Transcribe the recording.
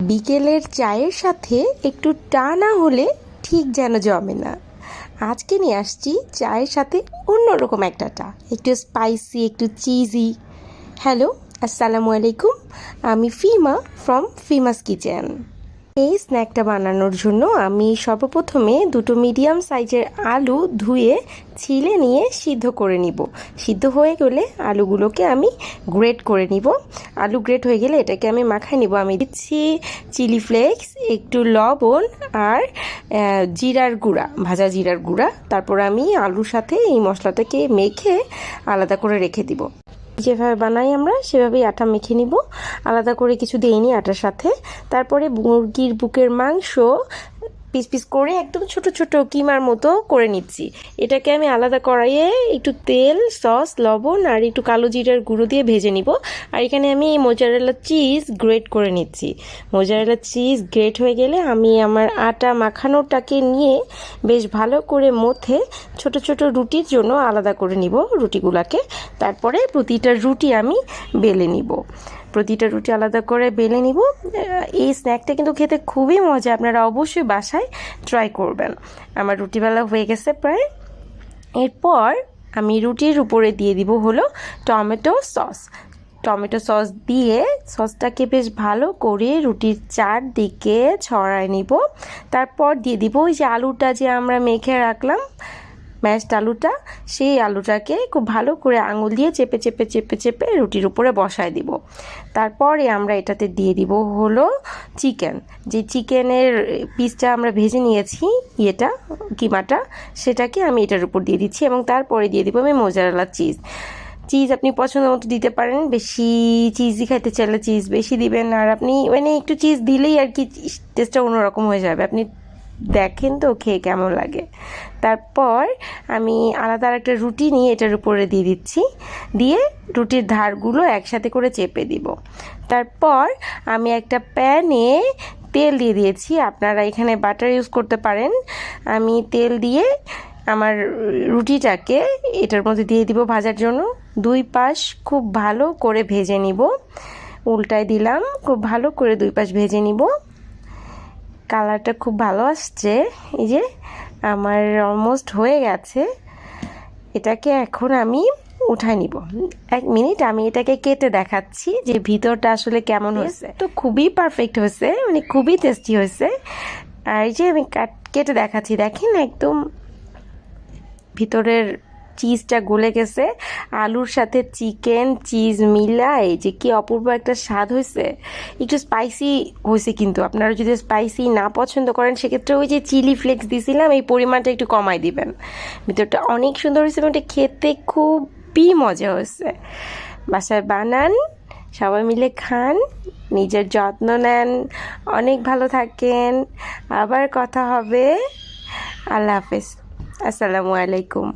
বিকেলের চায়ের সাথে একটু টানা হলে ঠিক যেন জমে না। আজকে নিয়ে আসছি চায়ের সাথে অন্যরকম একটা টা। একটু স্পাইসি একটু চিজি হ্যালো আসসালামু আলাইকুম। আমি ফিমা ফ্রম ফিমাস কিচেন এই স্ন্যাকটা বানানোর জন্য আমি সর্বপ্রথমে দুটো মিডিয়াম সাইজের আলু ধুয়ে, ছিলে নিয়ে সিদ্ধ করে নিব। সিদ্ধ হয়ে গেলে আলুগুলোকে আমি গ্রেট করে নিব। আলু গ্রেট হয়ে গেলে এটাকে আমি মাখায় নিব। আমি দিচ্ছি চিলি ফ্লেক্স, একটু লবণ আর জিরার গুঁড়া, ভাজা জিরার গুঁড়া। তারপর আমি আলুর সাথে এই মশলাটাকে মেখে আলাদা করে রেখে দিব। যেভাবে বানাই আমরা, সেভাবেই আটা মেখে নিব। আলাদা করে কিছু দেইনি আটার সাথে। তারপরে মুরগির বুকের মাংস পিস পিস করে একদম ছোট ছোট কিমার মতো করে নিচ্ছি। এটাকে আমি আলাদা কড়াইয়ে একটু তেল, সস, লবণ আর একটু কালো জিরার গুঁড়ো দিয়ে ভেজে নিব। আর এখানে আমি মোজারেলা চিজ গ্রেট করে নিচ্ছি। মোজারেলা চিজ গ্রেট হয়ে গেলে আমি আমার আটা মাখানোটাকে নিয়ে বেশ ভালো করে মথে ছোট ছোট রুটির জন্য আলাদা করে নিব রুটিগুলাকে। তারপরে প্রতিটা রুটি আমি বেলে নিব। প্রতিটা রুটি আলাদা করে বেলে নিব। এই স্ন্যাকটা কিন্তু খেতে খুবই মজা, আপনারা অবশ্যই বাসায় ট্রাই করবেন। আমার রুটি বেলা হয়ে গেছে প্রায়। এরপর আমি রুটির উপরে দিয়ে দিব হলো টমেটো সস। টমেটো সস দিয়ে সসটাকে বেশ ভালো করে রুটির চারদিকে ছড়ায় নিব। তারপর দিয়ে দিব ওই যে আলুটা যে আমরা মেখে রাখলাম ম্যাশড আলুটা, সেই আলুটাকে খুব ভালো করে আঙুল দিয়ে চেপে চেপে চেপে চেপে রুটির উপরে বসায় দিব। তারপরে আমরা এটাতে দিয়ে দিব হলো চিকেন। যে চিকেনের পিসটা আমরা ভেজে নিয়েছি, ইয়েটা, কিমাটা, সেটাকে আমি এটার উপর দিয়ে দিচ্ছি এবং তারপরে দিয়ে দিব আমি মোজারেলা চিজ। চিজ আপনি পছন্দ মতো দিতে পারেন, বেশি চিজই খাইতে চাইলে চিজ বেশি দিবেন। আর আপনি মানে একটু চিজ দিলেই আর কি টেস্টটা অন্যরকম হয়ে যাবে। আপনি দেখেন তো খেয়ে কেমন লাগে। তারপর আমি আলাদা একটা রুটি নিয়ে এটার উপরে দিয়ে দিচ্ছি। দিয়ে রুটির ধারগুলো একসাথে করে চেপে দিব। তারপর আমি একটা প্যানে তেল দিয়ে দিয়েছি। আপনারা এখানে বাটার ইউজ করতে পারেন। আমি তেল দিয়ে আমার রুটিটাকে এটার মধ্যে দিয়ে দিব ভাজার জন্য। দুই পাশ খুব ভালো করে ভেজে নিব। উল্টায় দিলাম, খুব ভালো করে দুই পাশ ভেজে নিব। কালারটা খুব ভালো আসছে। এই যে আমার অলমোস্ট হয়ে গেছে। এটাকে এখন আমি উঠাই নিব। এক মিনিট আমি এটাকে কেটে দেখাচ্ছি যে ভিতরটা আসলে কেমন হয়েছে। তো খুবই পারফেক্ট হয়েছে মানে খুবই টেস্টি হয়েছে। আর এই যে আমি কাট- কেটে দেখাচ্ছি দেখেন একদম ভিতরের চিজটা গলে গেছে। আলুর সাথে চিকেন চিজ মিলাই যে কি অপূর্ব একটা স্বাদ হয়েছে একটু স্পাইসি হয়েছে কিন্তু। আপনারা যদি স্পাইসি না পছন্দ করেন, সেক্ষেত্রে ওই যে চিলি ফ্লেক্স দিয়েছিলাম এই পরিমাণটা একটু কমাই দিবেন। ভিতরটা অনেক সুন্দর হয়েছে এবং এটা খেতে খুবই মজা হয়েছে বাসায় বানান, সবাই মিলে খান, নিজের যত্ন নেন। অনেক ভালো থাকেন। আবার কথা হবে। আল্লাহ হাফেজ। আসসালামু আলাইকুম।